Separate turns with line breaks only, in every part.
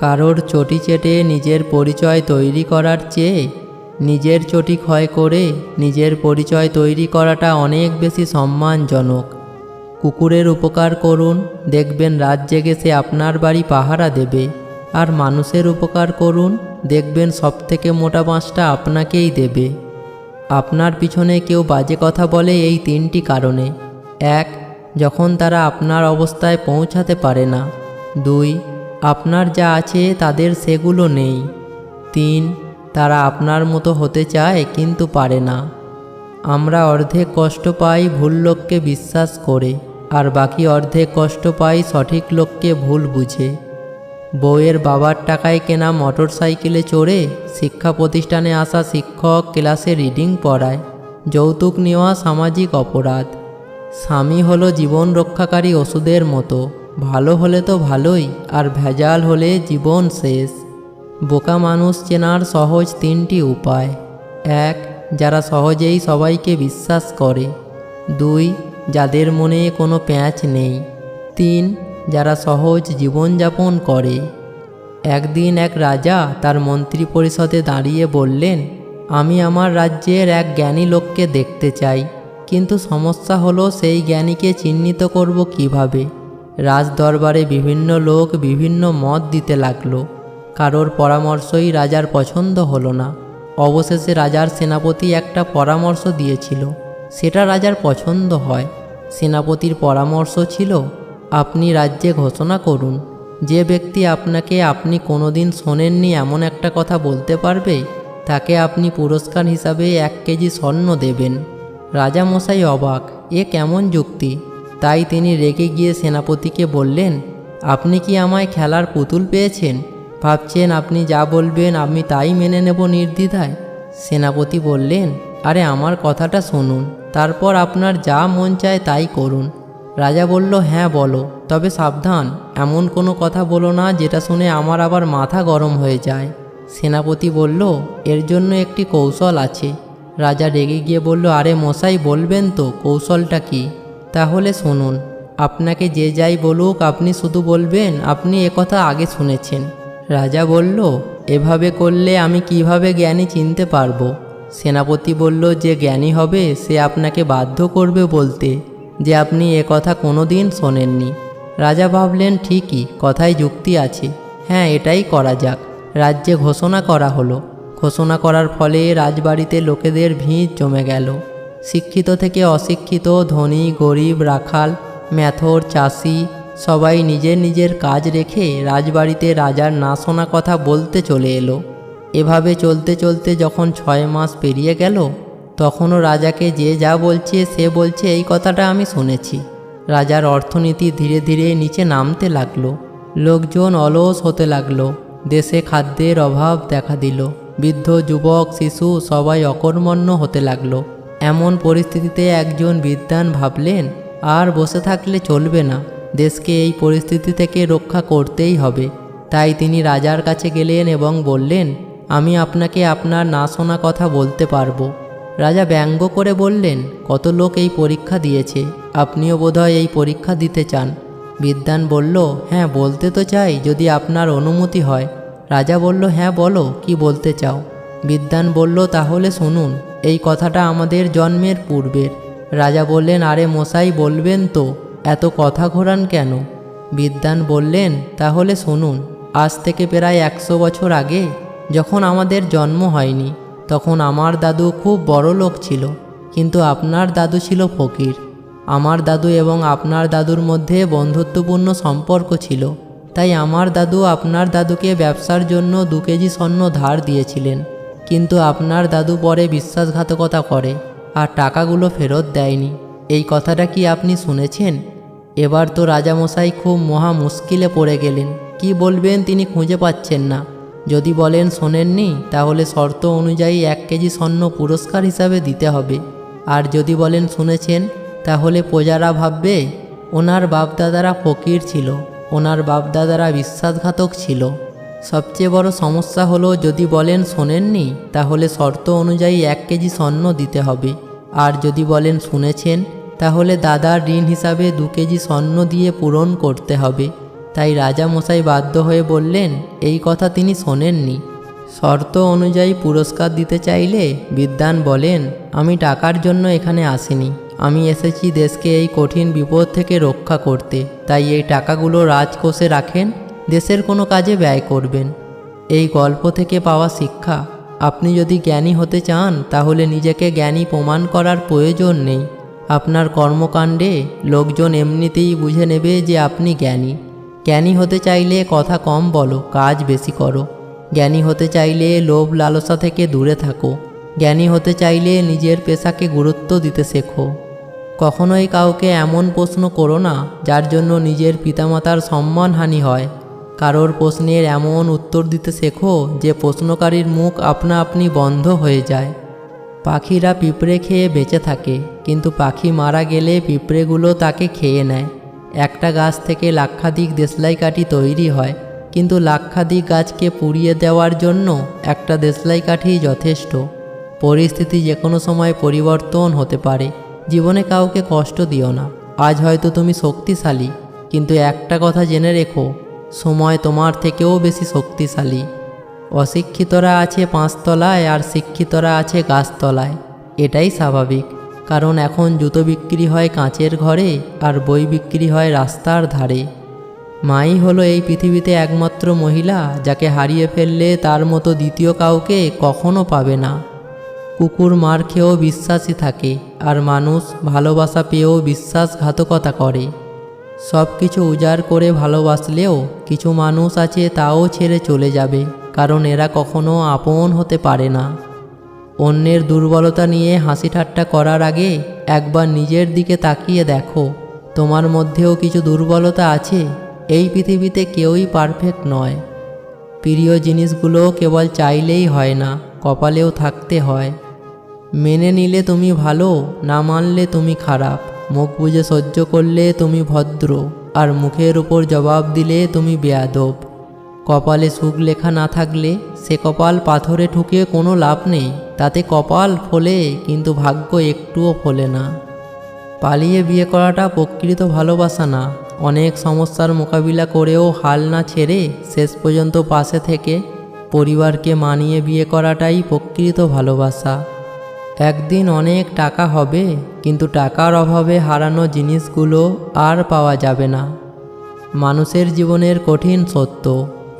কারোর চটি চেটে নিজের পরিচয় তৈরি করার চেয়ে নিজের চটি ক্ষয় করে নিজের পরিচয় তৈরি করাটা অনেক বেশি সম্মানজনক। কুকুরের উপকার করুন, দেখবেন রাত জেগে সে আপনার বাড়ি পাহারা দেবে। আর মানুষের উপকার করুন, দেখবেন সব থেকে মোটা বাঁশটা আপনাকেই দেবে। আপনার পিছনে কেউ বাজে কথা বলে এই তিনটি কারণে। এক, যখন তারা আপনার অবস্থায় পৌঁছাতে পারে না। দুই আপনার যা আছে তাদের সেগুলো নেই। তিন, তারা আপনার মতো হতে চায় কিন্তু পারে না। আমরা অর্ধেক কষ্ট পাই ভুল লোককে বিশ্বাস করে, আর বাকি অর্ধেক কষ্ট পাই সঠিক লোককে ভুল বুঝে। বউয়ের বাবার টাকায় কেনা মোটর সাইকেলে চড়ে শিক্ষা প্রতিষ্ঠানে আসা শিক্ষক ক্লাসে রিডিং পড়ায়, যৌতুক নেওয়া সামাজিক অপরাধ। স্বামী হলো জীবন রক্ষাকারী ওষুধের মতো। ভালো হলে তো ভালোই, আর ভেজাল হলে জীবন শেষ। বোকা মানুষ চেনার সহজ তিনটি উপায়। এক, যারা সহজেই সবাইকে বিশ্বাস করে। দুই, যাদের মনে কোনো প্যাঁচ নেই। তিন, যারা সহজ জীবনযাপন করে। একদিন এক রাজা তার মন্ত্রী পরিষদে দাঁড়িয়ে বললেন, আমি আমার রাজ্যের এক জ্ঞানী লোককে দেখতে চাই, কিন্তু সমস্যা হলো সেই জ্ঞানীকে চিহ্নিত করব কীভাবে? রাজ দরবারে বিভিন্ন লোক বিভিন্ন মত দিতে লাগল। কারোর পরামর্শই রাজার পছন্দ হলো না। অবশেষে রাজার সেনাপতি একটা পরামর্শ দিয়েছিল। সেটা রাজার পছন্দ হয়। সেনাপতির পরামর্শ ছিল, আপনি রাজ্যে ঘোষণা করুন। যে ব্যক্তি আপনাকে আপনি কোনোদিন শোনেননি এমন একটা কথা বলতে পারবে, তাকে আপনি পুরস্কার হিসাবে এক কেজি স্বর্ণ দেবেন। রাজামশাই অবাক, এ কেমন যুক্তি? তাই তিনি রেগে গিয়ে সেনাপতিকে বললেন, আপনি কি আমায় খেলার পুতুল পেয়েছেন? ভাবছেন আপনি যা বলবেন আমি তাই মেনে নেব নির্দ্বিধায়? সেনাপতি বললেন, আরে আমার কথাটা শুনুন, তারপর আপনার যা মন চায় তাই করুন। রাজা বলল হ্যাঁ বলো, তবে সাবধান, এমন কোনো কথা বলো না যেটা শুনে আমার আবার মাথা গরম হয়ে যায়। সেনাপতি বলল, এর জন্য একটি কৌশল আছে। রাজা রেগে গিয়ে বলল, আরে মশাই, বলবেন তো, কৌশলটা কি? তাহলে শুনুন, আপনাকে যে যাই বলুক, আপনি শুধু বলবেন, আপনি একথা আগে শুনেছেন। রাজা বলল, এভাবে করলে আমি কীভাবে জ্ঞানী চিনতে পারব? সেনাপতি বলল, যে জ্ঞানী হবে, সে আপনাকে বাধ্য করবে বলতে, যে আপনি এ কথা কোনো দিন শোনেননি। রাজা ভাবলেন, ঠিকই, কথায় যুক্তি আছে। হ্যাঁ এটাই করা যাক। রাজ্যে ঘোষণা করা হলো। ঘোষণা করার ফলে রাজবাড়িতে লোকেদের ভিড় জমে গেল। শিক্ষিত থেকে অশিক্ষিত, ধনী, গরিব, রাখাল, ম্যাথর, চাষি, সবাই নিজের নিজের কাজ রেখে রাজবাড়িতে রাজার না শোনা কথা বলতে চলে এলো। এভাবে চলতে চলতে যখন ছয় মাস পেরিয়ে গেল, তখনও রাজাকে যে যা বলছে সে বলছে এই কথাটা আমি শুনেছি। রাজার অর্থনীতি ধীরে ধীরে নিচে নামতে লাগল। লোকজন অলস হতে লাগল। দেশে খাদ্যের অভাব দেখা দিল। বৃদ্ধ, যুবক, শিশু সবাই অকর্মণ্য হতে লাগল। এমন পরিস্থিতিতে একজন বিদ্বান ভাবলেন, আর বসে থাকলে চলবে না, দেশকে এই পরিস্থিতি থেকে রক্ষা করতেই হবে। তাই তিনি রাজার কাছে গেলেন এবং বললেন, আমি আপনাকে আপনার না শোনা কথা বলতে পারব। রাজা ব্যঙ্গ করে বললেন, কত লোক এই পরীক্ষা দিয়েছে, আপনিও বোধহয় এই পরীক্ষা দিতে চান। বিদ্বান বলল হ্যাঁ বলতে তো চাই, যদি আপনার অনুমতি হয়। রাজা বলল হ্যাঁ বলো, কি বলতে চাও? বিদ্বান বলল, তাহলে শুনুন, এই কথাটা আমাদের জন্মের পূর্বের। রাজা বললেন, আরে মশাই, বলবেন তো, এত কথা ঘোরান কেন? বিদ্বান বললেন, তাহলে শুনুন, আজ থেকে প্রায় একশো বছর আগে, যখন আমাদের জন্ম হয়নি, তখন আমার দাদু খুব বড় লোক ছিল, কিন্তু আপনার দাদু ছিল ফকির। আমার দাদু এবং আপনার দাদুর মধ্যে বন্ধুত্বপূর্ণ সম্পর্ক ছিল, তাই আমার দাদু আপনার দাদুকে ব্যবসার জন্য দু কেজি স্বর্ণ ধার দিয়েছিলেন। কিন্তু আপনার দাদু পরে বিশ্বাসঘাতকতা করে, আর টাকাগুলো ফেরত দেয়নি। এই কথাটা কি আপনি শুনেছেন? এবার তো রাজামশাই খুব মহা মুশকিলে পড়ে গেলেন। কি বলবেন তিনি খুঁজে পাচ্ছেন না। যদি বলেন শোনেননি, তাহলে শর্ত অনুযায়ী এক কেজি স্বর্ণ পুরস্কার হিসাবে দিতে হবে। আর যদি বলেন শুনেছেন, তাহলে প্রজারা ভাববে, ওনার বাপদাদারা ফকির ছিল, ওনার বাপদাদারা বিশ্বাসঘাতক ছিল। সবচেয়ে বড় সমস্যা হলো যদি বলেন শোনেননি, তাহলে শর্ত অনুযায়ী এক কেজি স্বর্ণ দিতে হবে। আর যদি বলেন শুনেছেন, তাহলে দাদার ঋণ হিসাবে দু কেজি স্বর্ণ দিয়ে পূরণ করতে হবে। তাই রাজা মশাই বাধ্য হয়ে বললেন, এই কথা তিনি শোনেননি। শর্ত অনুযায়ী পুরস্কার দিতে চাইলে বিদ্যান বলেন, আমি টাকার জন্য এখানে আসিনি। আমি এসেছি দেশকে এই কঠিন বিপদ থেকে রক্ষা করতে। তাই এই টাকাগুলো রাজকোষে রাখেন দেশের কোনো কাজে ব্যয় করবেন। এই গল্প থেকে পাওয়া শিক্ষা। আপনি যদি জ্ঞানী হতে চান, তাহলে নিজেকে জ্ঞানী প্রমাণ করার প্রয়োজন নেই। আপনার কর্মকাণ্ডে লোকজন এমনিতেই বুঝে নেবে যে আপনি জ্ঞানী। জ্ঞানী হতে চাইলে কথা কম বলো, কাজ বেশি করো। জ্ঞানী হতে চাইলে লোভ লালসা থেকে দূরে থাকো। জ্ঞানী হতে চাইলে নিজের পেশাকে গুরুত্ব দিতে শেখো। কখনোই কাউকে এমন প্রশ্ন করো না, যার জন্য নিজের পিতামাতার সম্মানহানি হয়। কারোর প্রশ্নের এমন উত্তর দিতে শেখো যে প্রশ্নকারীর মুখ আপনা আপনি বন্ধ হয়ে যায়। পাখিরা পিঁপড়ে খেয়ে বেঁচে থাকে, কিন্তু পাখি মারা গেলে পিঁপড়েগুলো তাকে খেয়ে নেয়। একটা গাছ থেকে লাক্ষাধিক দেশলাই কাঠি তৈরি হয়, কিন্তু লাক্ষাধিক গাছকে পুড়িয়ে দেওয়ার জন্য একটা দেশলাই কাঠি যথেষ্ট। পরিস্থিতি যে কোনো সময় পরিবর্তন হতে পারে, জীবনে কাউকে কষ্ট দিও না। আজ হয়তো তুমি শক্তিশালী, কিন্তু একটা কথা জেনে রেখো সময় তোমার থেকেও বেশি শক্তিশালী। অশিক্ষিতরা আছে পাঁচতলায় আর শিক্ষিতরা আছে গাছতলায়। এটাই স্বাভাবিক, কারণ এখন জুতো বিক্রি হয় কাঁচের ঘরে আর বই বিক্রি হয় রাস্তার ধারে। মাই হলো এই পৃথিবীতে একমাত্র মহিলা, যাকে হারিয়ে ফেললে তার মতো দ্বিতীয় কাউকে কখনো পাবে না। কুকুর মার খেয়েও বিশ্বাসী থাকে, আর মানুষ ভালোবাসা পেয়েও বিশ্বাসঘাতকতা করে। সব কিছু উজাড় করে ভালোবাসলেও কিছু মানুষ আছে তাও ছেড়ে চলে যাবে, কারণ এরা কখনো আপন হতে পারে না। অন্যের দুর্বলতা নিয়ে হাসি ঠাট্টা করার আগে একবার নিজের দিকে তাকিয়ে দেখো, তোমার মধ্যেও কিছু দুর্বলতা আছে? এই পৃথিবীতে কেউই পারফেক্ট নয়। প্রিয় জিনিসগুলো কেবল চাইলেই হয় না, কপালেও থাকতে হয়। মেনে নিলে তুমি ভালো, না মানলে তুমি খারাপ। মুখ বুঝে সহ্য করলে তুমি ভদ্র, আর মুখের উপর জবাব দিলে তুমি বেয়াদব। কপালে সুখ লেখা না থাকলে সে কপাল পাথরে ঠুকে কোনো লাভ নেই, তাতে কপাল ফোলে কিন্তু ভাগ্য একটুও ফোলে না। পালিয়ে বিয়ে করাটা প্রকৃত ভালোবাসা না, অনেক সমস্যার মোকাবিলা করেও হাল না ছেড়ে শেষ পর্যন্ত পাশে থেকে পরিবারকে মানিয়ে বিয়ে করাটাই প্রকৃত ভালোবাসা। একদিন অনেক টাকা হবে, কিন্তু টাকার অভাবে হারানো জিনিসগুলো আর পাওয়া যাবে না। মানুষের জীবনের কঠিন সত্য,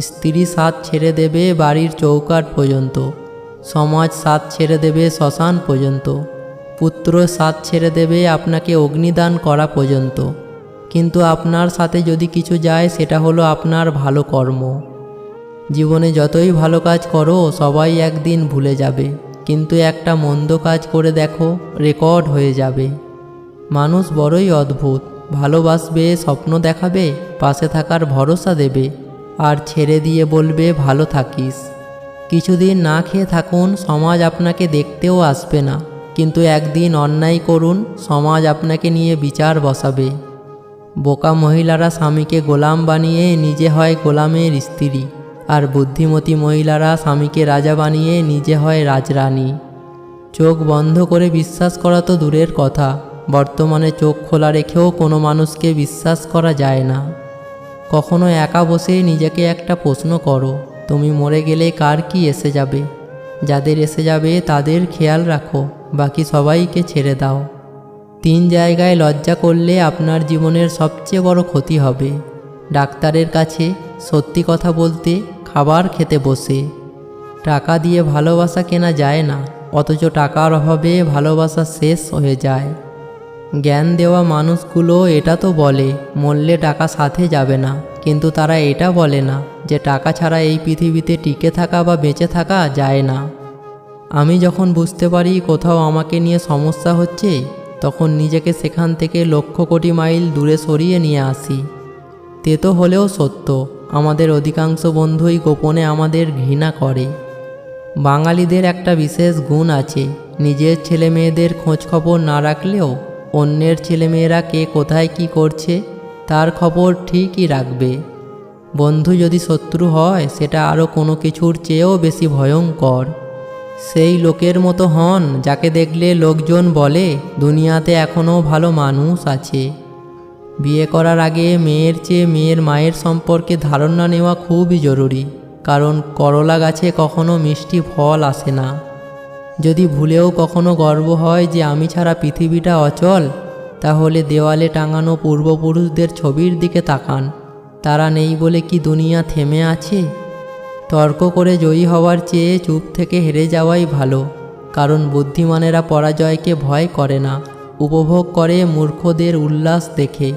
স্ত্রী সাথ ছেড়ে দেবে বাড়ির চৌকাট পর্যন্ত, সমাজ সাথ ছেড়ে দেবে শ্মশান পর্যন্ত, পুত্র সাথ ছেড়ে দেবে আপনাকে অগ্নিদান করা পর্যন্ত। কিন্তু আপনার সাথে যদি কিছু যায়, সেটা হলো আপনার ভালো কর্ম। জীবনে যতই ভালো কাজ করো, সবাই একদিন ভুলে যাবে। কিন্তু একটা মন্দ কাজ করে দেখো, রেকর্ড হয়ে যাবে। মানুষ বড়ই অদ্ভুত, ভালোবাসবে, স্বপ্ন দেখাবে, পাশে থাকার ভরসা দেবে, আর ছেড়ে দিয়ে বলবে, ভালো থাকিস। কিছুদিন না খেয়ে থাকুন, সমাজ আপনাকে দেখতেও আসবে না, কিন্তু একদিন অন্যায় করুন, সমাজ আপনাকে নিয়ে বিচার বসাবে। বোকা মহিলারা স্বামীকে গোলাম বানিয়ে নিজে হয় গোলামের স্ত্রী। আর বুদ্ধিমতী মহিলারা স্বামীকে রাজা বানিয়ে নিজে হয় রাজরানী। চোখ বন্ধ করে বিশ্বাস করা তো দূরের কথা, বর্তমানে চোখ খোলা রেখেও কোনো মানুষকে বিশ্বাস করা যায় না। কখনো একা বসে নিজেকে একটা প্রশ্ন করো, তুমি মরে গেলে কার কি এসে যাবে? যাদের এসে যাবে তাদের খেয়াল রাখো, বাকি সবাইকে ছেড়ে দাও। তিন জায়গায় লজ্জা করলে আপনার জীবনের সবচেয়ে বড় ক্ষতি হবে। ডাক্তারের কাছে সত্যি কথা বলতে খাবার খেতে বসে। টাকা দিয়ে ভালোবাসা কেনা যায় না, অথচ টাকার অভাবে ভালোবাসা শেষ হয়ে যায়। জ্ঞান দেওয়া মানুষগুলো এটা তো বলে, মরলে টাকা সাথে যাবে না। কিন্তু তারা এটা বলে না যে টাকা ছাড়া এই পৃথিবীতে টিকে থাকা বা বেঁচে থাকা যায় না। আমি যখন বুঝতে পারি কোথাও আমাকে নিয়ে সমস্যা হচ্ছে, তখন নিজেকে সেখান থেকে লক্ষ কোটি মাইল দূরে সরিয়ে নিয়ে আসি। তেতো হলেও সত্য। আমাদের অধিকাংশ বন্ধুই গোপনে আমাদের ঘৃণা করে। বাঙালিদের একটা বিশেষ গুণ আছে, নিজের ছেলে মেয়েদের খোঁজখবর না রাখলেও অন্যের ছেলেমেয়েরা কে কোথায় কি করছে, তার খবর ঠিকই রাখবে। বন্ধু যদি শত্রু হয়, সেটা আরও কোনো কিছুর চেয়েও বেশি ভয়ঙ্কর। সেই লোকের মতো হন, যাকে দেখলে লোকজন বলে, দুনিয়াতে এখনও ভালো মানুষ আছে। বিয়ে করার আগে মেয়ের চেয়ে মেয়ের মায়ের সম্পর্কে ধারণা নেওয়া খুবই জরুরি, কারণ করলা গাছে কখনো মিষ্টি ফল আসে না। যদি ভুলেও কখনো গর্ব হয় যে আমি ছাড়া পৃথিবীটা অচল, তাহলে দেওয়ালে টাঙানো পূর্বপুরুষদের ছবির দিকে তাকান। তারা নেই বলে কি দুনিয়া থেমে আছে? তর্ক করে জয়ী হওয়ার চেয়ে চুপ থেকে হেরে যাওয়াই ভালো, কারণ বুদ্ধিমানেরা পরাজয়কে ভয় করে না। উপভোগ করে মূর্খদের উল্লাস দেখে।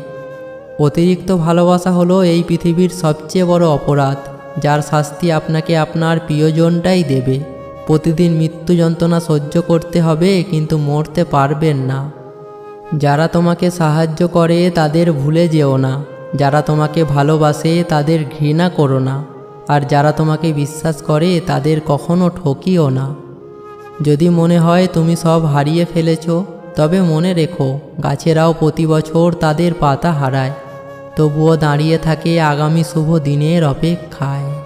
অতিরিক্ত ভালোবাসা হলো এই পৃথিবীর সবচেয়ে বড় অপরাধ, যার শাস্তি আপনাকে আপনার প্রিয়জনটাই দেবে। প্রতিদিন মৃত্যু যন্ত্রণা সহ্য করতে হবে, কিন্তু মরতে পারবেন না। যারা তোমাকে সাহায্য করে, তাদের ভুলে যেও না। যারা তোমাকে ভালোবাসে, তাদের ঘৃণা করো না। আর যারা তোমাকে বিশ্বাস করে, তাদের কখনো ঠকিও না। যদি মনে হয় তুমি সব হারিয়ে ফেলেছো তবে মনে রেখো, গাছেরাও প্রতি বছর তাদের পাতা হারায়। তবুও দাঁড়িয়ে থাকে আগামী শুভ দিনের অপেক্ষায়।